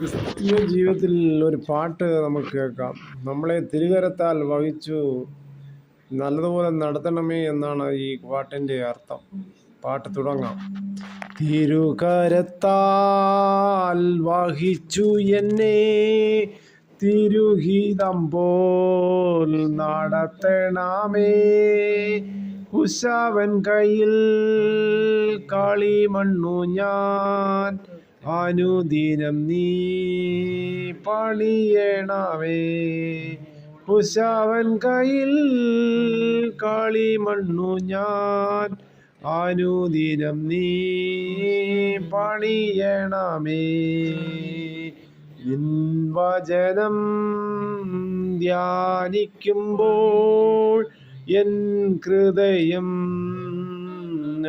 ക്രിസ്തീയ ജീവിതത്തിൽ ഒരു പാട്ട് നമുക്ക് കേൾക്കാം. നമ്മളെ തിരുകരത്താൽ വഹിച്ചു നല്ലതുപോലെ നടത്തണമേ എന്നാണ് ഈ പാട്ടിന്റെ അർത്ഥം. പാട്ട് തുടങ്ങാം. തിരുകരത്താൽ വഹിച്ചു എന്നെ തിരുഹിതം പോൽ നടത്തണമേ. കുശാവൻ കയ്യിൽ കളിമണ്ണു ഞാൻ അനുദിനം നീ പണിയണമേ. കുശവൻ കയ്യിൽ കളിമണ്ണു ഞാൻ അനുദിനം നീ പണിയണമേ. നിൻ വചനം ധ്യാനിക്കുമ്പോൾ എൻ ഹൃദയം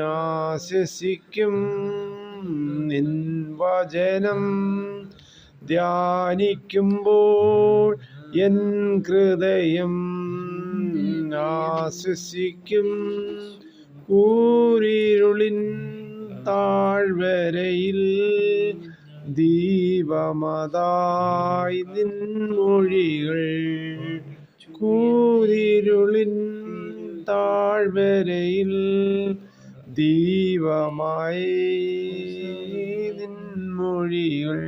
ആശ്വസിക്കും. നിൻ വചനം ധ്യാനിക്കുമ്പോൾ എൻ ഹൃദയം ആശ്വസിക്കും. കൂരിരുളിൻ താഴ്വരയിൽ ദീപമതായി നിൻമൊഴികൾ. കൂരിരുളിൻ താഴ്വരയിൽ ദീപമായി നിൻമൊഴികൾ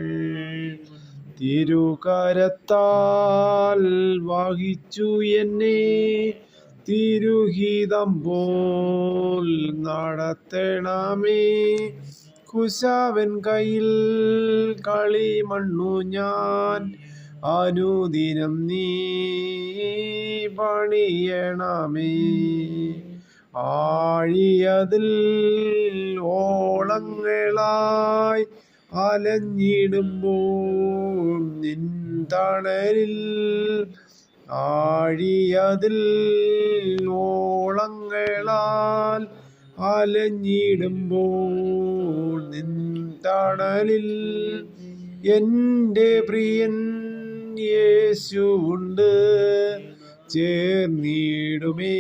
തിരുകരത്താൽ വഹിച്ചു എന്നെ തിരുഹിതം പോൽ നടത്തണമേ. കുശാവൻ കയ്യിൽ കളി മണ്ണു ഞാൻ അനുദിനം നീ പണിയണമേ. ആഴിയതിൽ ഓളങ്ങളായി അലഞ്ഞിടുമ്പോൾ നിൻ തണലിൽ ആഴിയതിൽ ഓളങ്ങളാൽ അലഞ്ഞിടുമ്പോൾ നിൻ തണലിൽ എന്റെ പ്രിയൻ യേശുണ്ട് ചേർന്നിടുമേ.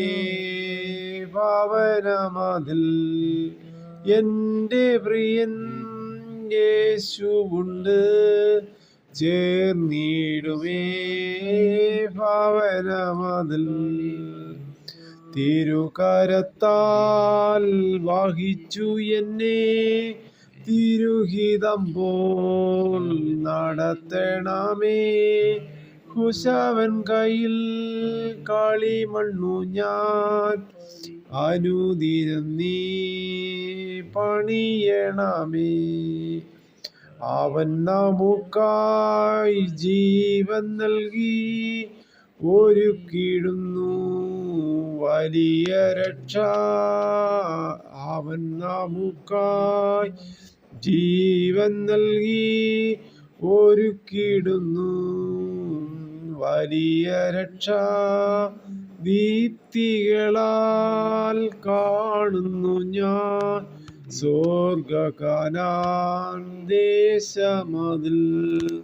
പാവനമതിൽ എന്റെ പ്രിയൻ യേശുണ്ട് ചേർന്നിടുമേ പാവനമതിൽ. തിരുകരത്താൽ വഹിച്ചു എന്നെ തിരുഹിതം പോൽ നടത്തണമേ. കുശവൻ കയ്യിൽ കാളി മണ്ണു ഞാൻ. അനുദിനം നീ പണിയണമേ. അവൻ നമുക്കായി ജീവൻ നൽകി ഒരുക്കിയിടുന്നു. വലിയ രക്ഷ. അവൻ നമുക്കായി ജീവൻ നൽകി ഒരുക്കിടുന്നു വലിയ രക്ഷാ ദീപ്തികളാൽ കാണുന്നു ഞാൻ. സ്വർഗകാനാന്ദേശമതിൽ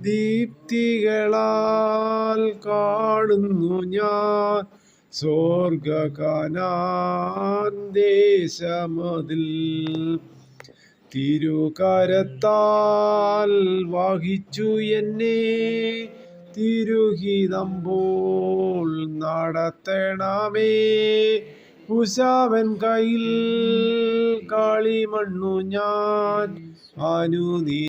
ദീപ്തികളാൽ കാണുന്നു ഞാൻ. സ്വർഗകാനാന്ദേശമതിൽ തിരുകരത്താൽ വഹിച്ചു എന്നെ. തിരുഹിതം പോൽ നടത്തണമേ. കുശാവൻ കയ്യിൽ കളിമണ്ണു ഞാൻ അനുദീ